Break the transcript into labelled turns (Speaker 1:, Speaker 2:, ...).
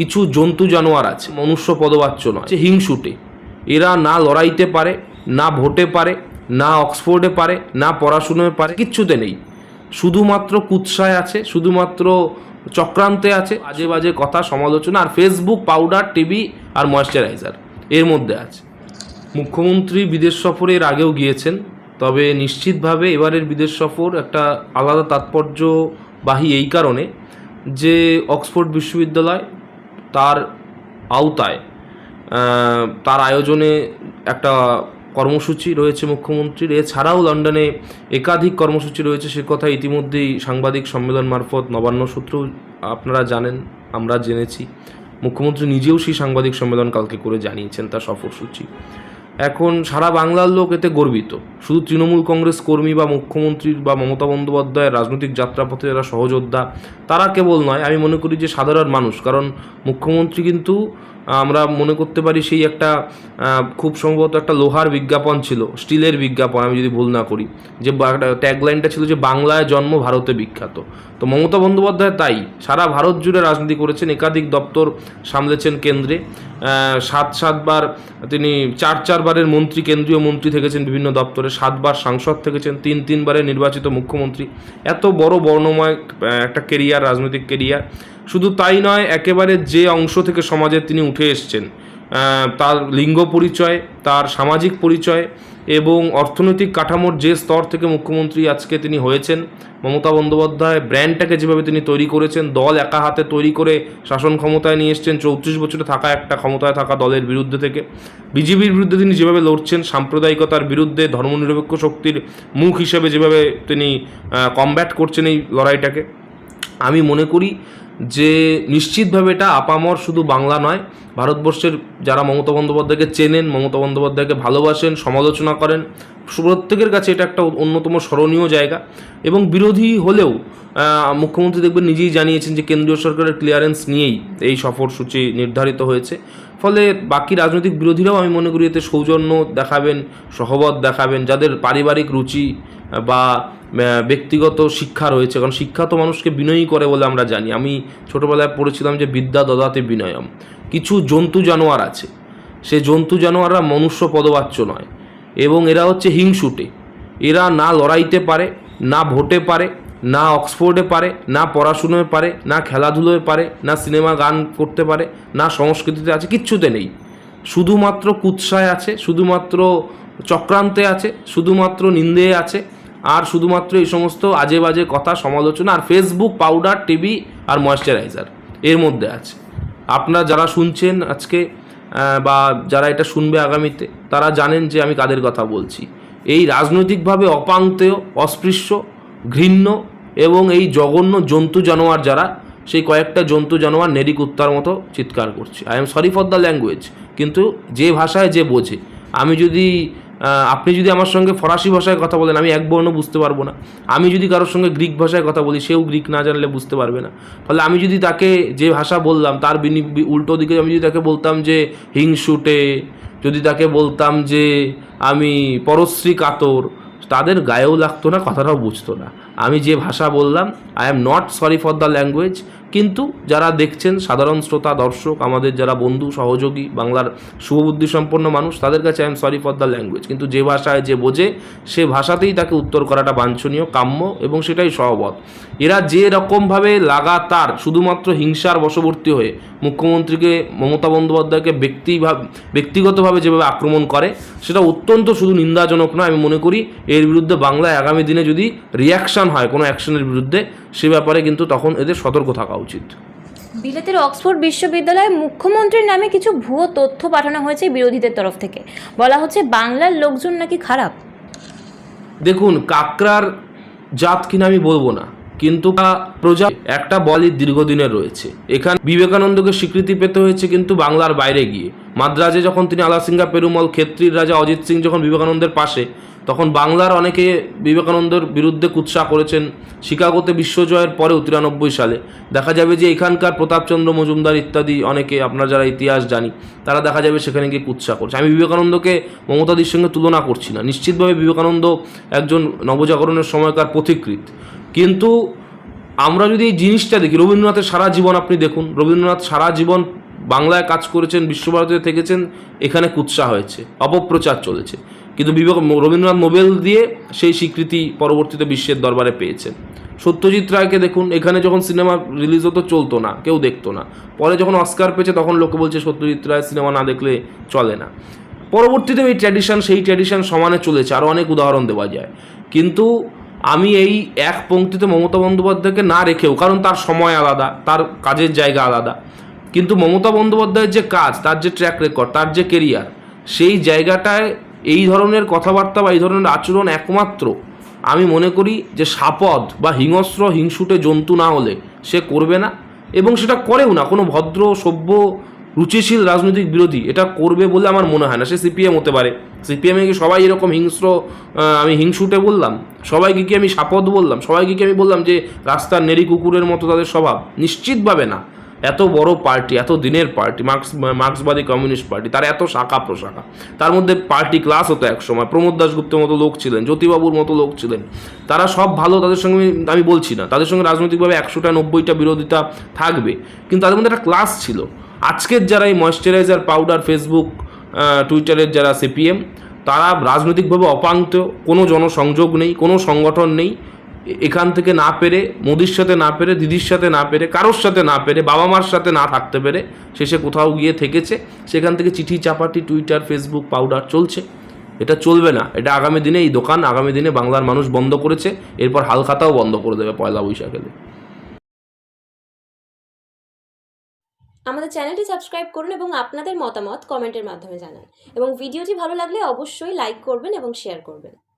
Speaker 1: কিছু জন্তু জানোয়ার আছে, মনুষ্য পদবাচ্য নয়। যে হিংসুটে। এরা না লড়াইতে পারে, না ভোটে পারে, না অক্সফোর্ডে পারে, না পড়াশুনোয় পারে, কিচ্ছুতে নেই। শুধুমাত্র কুৎসায় আছে, শুধুমাত্র চক্রান্তে আছে, বাজে বাজে কথা, সমালোচনা, আর ফেসবুক, পাউডার, টিভি আর ময়শ্চারাইজার এর মধ্যে আছে। মুখ্যমন্ত্রী বিদেশ সফরে এর আগেও গিয়েছেন, তবে নিশ্চিতভাবে এবারের বিদেশ সফর একটা আলাদা তাৎপর্যবাহী এই কারণে যে অক্সফোর্ড বিশ্ববিদ্যালয় তার আওতায় তার আয়োজনে একটা কর্মসূচি রয়েছে মুখ্যমন্ত্রীর। এছাড়াও লন্ডনে একাধিক কর্মসূচি রয়েছে, সে কথা ইতিমধ্যেই সাংবাদিক সম্মেলন মারফত নবান্ন সূত্র আপনারা জানেন, আমরা জেনেছি। মুখ্যমন্ত্রী নিজেও সেই সাংবাদিক সম্মেলন কালকে করে জানিয়েছেন তার সফরসূচি। এখন সারা বাংলার লোক এতে গর্বিত। শুধু তৃণমূল কংগ্রেস কর্মী বা মুখ্যমন্ত্রীর বা মমতা বন্দ্যোপাধ্যায়ের রাজনৈতিক যাত্রাপথে যারা সহযোদ্ধা, তারা কেবল নয়, আমি মনে করি যে সাধারণ মানুষ। কারণ মুখ্যমন্ত্রী কিন্তু আমরা মনে করতে পারি সেই একটা খুব সম্ভবত একটা লোহার বিজ্ঞাপন ছিল, স্টিলের বিজ্ঞাপন, আমি যদি ভুল না করি, যে ট্যাগলাইনটা ছিল যে বাংলায় জন্ম ভারতে বিখ্যাত। তো মমতা বন্দ্যোপাধ্যায় তাই, সারা ভারত জুড়ে রাজনীতি করেছেন, একাধিক দপ্তর সামলেছেন কেন্দ্রে। সাত সাতবার তিনি, চার চারবারের মন্ত্রী, কেন্দ্রীয় মন্ত্রী থেকেছেন বিভিন্ন দপ্তরে, সাতবার সাংসদ থেকেছেন, তিন তিনবারের নির্বাচিত মুখ্যমন্ত্রী। এত বড় বর্ণময় একটা কেরিয়ার রাজনৈতিক কেরিয়ার শুধু তাই নয়, একেবারে যে অংশ থেকে সমাজে তিনি উঠে এসছেন তার লিঙ্গ পরিচয়, তার সামাজিক পরিচয় এবং অর্থনৈতিক কাঠামোর যে স্তর থেকে মুখ্যমন্ত্রী আজকে তিনি হয়েছেন, মমতা বন্দ্যোপাধ্যায় ব্র্যান্ডটাকে যেভাবে তিনি তৈরি করেছেন, দল একা হাতে তৈরি করে শাসন ক্ষমতায় নিয়ে এসছেন, চৌত্রিশ বছরে থাকা একটা ক্ষমতায় থাকা দলের বিরুদ্ধে থেকে, বিজেপির বিরুদ্ধে তিনি যেভাবে লড়ছেন, সাম্প্রদায়িকতার বিরুদ্ধে ধর্মনিরপেক্ষ শক্তির মুখ হিসেবে যেভাবে তিনি কমব্যাট করছেন এই লড়াইটাকে, আমি মনে করি যে নিশ্চিতভাবে এটা আপামর শুধু বাংলা নয়, ভারতবর্ষের যারা মমতা বন্দ্যোপাধ্যায়কে চেনেন, মমতা বন্দ্যোপাধ্যায়কে ভালোবাসেন, সমালোচনা করেন, প্রত্যেকের কাছে এটা একটা অন্যতম স্মরণীয় জায়গা। এবং বিরোধী হলেও মুখ্যমন্ত্রী দেখবেন নিজেই জানিয়েছেন যে কেন্দ্রীয় সরকারের ক্লিয়ারেন্স নিয়েই এই সফরসূচি নির্ধারিত হয়েছে। ফলে বাকি রাজনৈতিক বিরোধীরাও আমি মনে করি এতে সৌজন্য দেখাবেন, সহবত দেখাবেন, যাদের পারিবারিক রুচি বা ব্যক্তিগত শিক্ষা রয়েছে। কারণ শিক্ষা তো মানুষকে বিনয়ী করে বলে আমরা জানি। আমি ছোটোবেলায় পড়েছিলাম যে, বিদ্যা দদাতে বিনয়ম। কিছু জন্তু জানোয়ার আছে। সে জন্তু জানোয়াররা মনুষ্য পদবাচ্য নয়। এবং এরা হচ্ছে হিংসুটে। এরা না লড়াইতে পারে, না ভোটে পারে, না অক্সফোর্ডে পারে, না পড়াশুনোয় পারে, না খেলাধুলোয় পারে, না সিনেমা গান করতে পারে, না সংস্কৃতিতে আছে, কিচ্ছুতে নেই। শুধুমাত্র কুৎসায় আছে, শুধুমাত্র চক্রান্তে আছে, শুধুমাত্র নিন্দে আছে আর শুধুমাত্র এই সমস্ত আজে বাজে কথা, সমালোচনা আর ফেসবুক পাউডার টিভি আর ময়শ্চারাইজার এর মধ্যে আছে। আপনারা যারা শুনছেন আজকে বা যারা এটা শুনবে আগামীতে, তারা জানেন যে আমি কাদের কথা বলছি। এই রাজনৈতিকভাবে অপাঙ্ক্তেয় অস্পৃশ্য, ঘৃণ্য এবং এই জঘন্য জন্তু জানোয়ার যারা, সেই কয়েকটা জন্তু জানোয়ার নেরি কুত্তার মতো চিৎকার করছে। I am sorry for the language কিন্তু যে ভাষায় যে বোঝে। আমি যদি আপনি যদি আমার সঙ্গে ফরাসি ভাষায় কথা বলেন, আমি এক বর্ণ বুঝতে পারব না। আমি যদি কারোর সঙ্গে গ্রিক ভাষায় কথা বলি, সেও গ্রিক না জানলে বুঝতে পারবে না। ফলে আমি যদি তাকে যে ভাষা বললাম, তার বিনি উল্টো দিকে আমি যদি তাকে বলতাম যে হিংসুটে, যদি তাকে বলতাম যে আমি পরশ্রী কাতর, তাদের গায়েও লাগতো না, কথাটাও বুঝতো না। আমি যে ভাষা বললাম I am not sorry for the language কিন্তু যারা দেখছেন সাধারণ শ্রোতা, দর্শক, আমাদের যারা বন্ধু, সহযোগী, বাংলার শুভবুদ্ধি সম্পন্ন মানুষ, তাদের কাছে I am sorry for the language কিন্তু যে ভাষায় যে বোঝে, সে ভাষাতেই তাকে উত্তর করাটা বাঞ্ছনীয়, কাম্য এবং সেটাই সহবত। এরা যে রকমভাবে লাগাতার শুধুমাত্র হিংসার বশবর্তী হয়ে মুখ্যমন্ত্রীকে, মমতা বন্দ্যোপাধ্যায়কে ব্যক্তিভাব, ব্যক্তিগতভাবে যেভাবে আক্রমণ করে, সেটা অত্যন্ত শুধু নিন্দাজনক নয়, আমি মনে করি এর বিরুদ্ধে বাংলায় আগামী দিনে যদি রিয়াকশন হয়, কোনো অ্যাকশনের বিরুদ্ধে সে ব্যাপারে কিন্তু তখন এদের সতর্ক থাকা উচিত।
Speaker 2: বিলেতের অক্সফোর্ড বিশ্ববিদ্যালয়ে মুখ্যমন্ত্রীর নামে কিছু ভুয়ো তথ্য পাঠানো হয়েছে বিরোধীদের তরফ থেকে। বলা হচ্ছে বাংলার লোকজন নাকি খারাপ।
Speaker 1: দেখুন কাকরার জাত কিনা আমি বলব না কিন্তু তা প্রজা একটা বলি দীর্ঘদিনের রয়েছে। এখানে বিবেকানন্দকে স্বীকৃতি পেতে হয়েছে কিন্তু বাংলার বাইরে গিয়ে। মাদ্রাজে যখন তিনি আলাসিঙ্গা পেরুমল ক্ষেত্রীর রাজা অজিত সিং যখন বিবেকানন্দের পাশে তখন বাংলার অনেকে বিবেকানন্দের বিরুদ্ধে কুৎসা করেছেন। শিকাগোতে বিশ্বজয়ের পরেও তিরানব্বই সালে। দেখা যাবে যে এখানকার প্রতাপচন্দ্র মজুমদার ইত্যাদি অনেকে, আপনারা যারা ইতিহাস জানি, তারা দেখা যাবে সেখানে গিয়ে কুৎসা করছে। আমি বিবেকানন্দকে মমতাদির সঙ্গে তুলনা করছি না। নিশ্চিতভাবে বিবেকানন্দ একজন নবজাগরণের সময়কার পথিকৃত কিন্তু আমরা যদি এই জিনিসটা দেখি, রবীন্দ্রনাথের সারা জীবন আপনি দেখুন, রবীন্দ্রনাথ সারা জীবন বাংলায় কাজ করেছেন, বিশ্বভারতীতে থেকেছেন, এখানে কুৎসা হয়েছে, অপপ্রচার চলেছে। কিন্তু বিবেক রবীন্দ্রনাথ নোবেল দিয়ে সেই স্বীকৃতি পরবর্তীতে বিশ্বের দরবারে পেয়েছেন সত্যজিৎ রায়কে দেখুন, এখানে যখন সিনেমা রিলিজ হতো, চলতো না, কেউ দেখতো না। পরে যখন অস্কার পেয়েছে, তখন লোকে বলছে সত্যজিৎ রায় সিনেমা না দেখলে চলে না। পরবর্তীতে এই ট্র্যাডিশন সেই ট্র্যাডিশন সমানে চলেছে। আরও অনেক উদাহরণ দেওয়া যায়। কিন্তু আমি এই এক পঙ্ক্তিতে মমতা বন্দ্যোপাধ্যায়কে না রেখেও, কারণ তার সময় আলাদা, তার কাজের জায়গা আলাদা। কিন্তু মমতা বন্দ্যোপাধ্যায়ের যে কাজ, তার যে ট্র্যাক রেকর্ড তার যে কেরিয়ার সেই জায়গাটায় এই ধরনের কথাবার্তা বা এই ধরনের আচরণ একমাত্র আমি মনে করি যে সাপদ বা হিংস্র, হিংসুটে জন্তু না হলে সে করবে না এবং সেটা করেও না। কোনো ভদ্র, সভ্য, রুচিশীল রাজনৈতিক বিরোধী এটা করবে বলে আমার মনে হয় না। সে সিপিএম হতে পারে। সিপিএমে কি সবাই এরকম হিংস্র আমি হিংসুটে বললাম? সবাইকে কি আমি সাপদ বললাম? সবাইকে কি আমি বললাম যে রাস্তার নেড়ি কুকুরের মতো তাদের স্বভাব? নিশ্চিতভাবে না। এত বড় পার্টি, এত দিনের পার্টি, মার্ক্স, মার্ক্সবাদী কমিউনিস্ট পার্টি, তার এত শাখা প্রশাখা। তার মধ্যে পার্টি ক্লাস হতো এক সময়, প্রমোদ দাসগুপ্তের মতো লোক ছিলেন, জ্যোতিবাবুর মতো লোক ছিলেন। তারা সব ভালো, তাদের সঙ্গে আমি- বলছি না, তাদের সঙ্গে রাজনৈতিকভাবে একশোটা, নব্বইটা বিরোধিতা থাকবে। কিন্তু তাদের মধ্যে একটা ক্লাস ছিল। আজকের যারা এই ময়শ্চারাইজার পাউডার, ফেসবুক টুইটারের যারা সিপিএম, তারা রাজনৈতিকভাবে অপাঙ্ক্ত কোনো জনসংযোগ নেই, কোনো সংগঠন নেই। এখান থেকে না পেরে, মোদির সাথে না পেরে, দিদির সাথে না পেরে, কারোর সাথে না পেরে বাবা মার সাথে না থাকতে পেরে শেষে কোথাও গিয়ে থেকেছে। সেখান থেকে চিঠি, চাপাটি, টুইটার, ফেসবুক পাউডার চলছে। এটা চলবে না। এটা আগামী দিনে এই দোকান, আগামী দিনে বাংলার মানুষ বন্ধ করেছে। এরপর হালখাতাও বন্ধ করে দেবে পয়লা বৈশাখে
Speaker 2: আমাদের চ্যানেলটি সাবস্ক্রাইব করুন এবং আপনাদের মতামত কমেন্টের মাধ্যমে জানান। এবং ভিডিওটি ভালো লাগলে অবশ্যই লাইক করবেন এবং শেয়ার করবেন।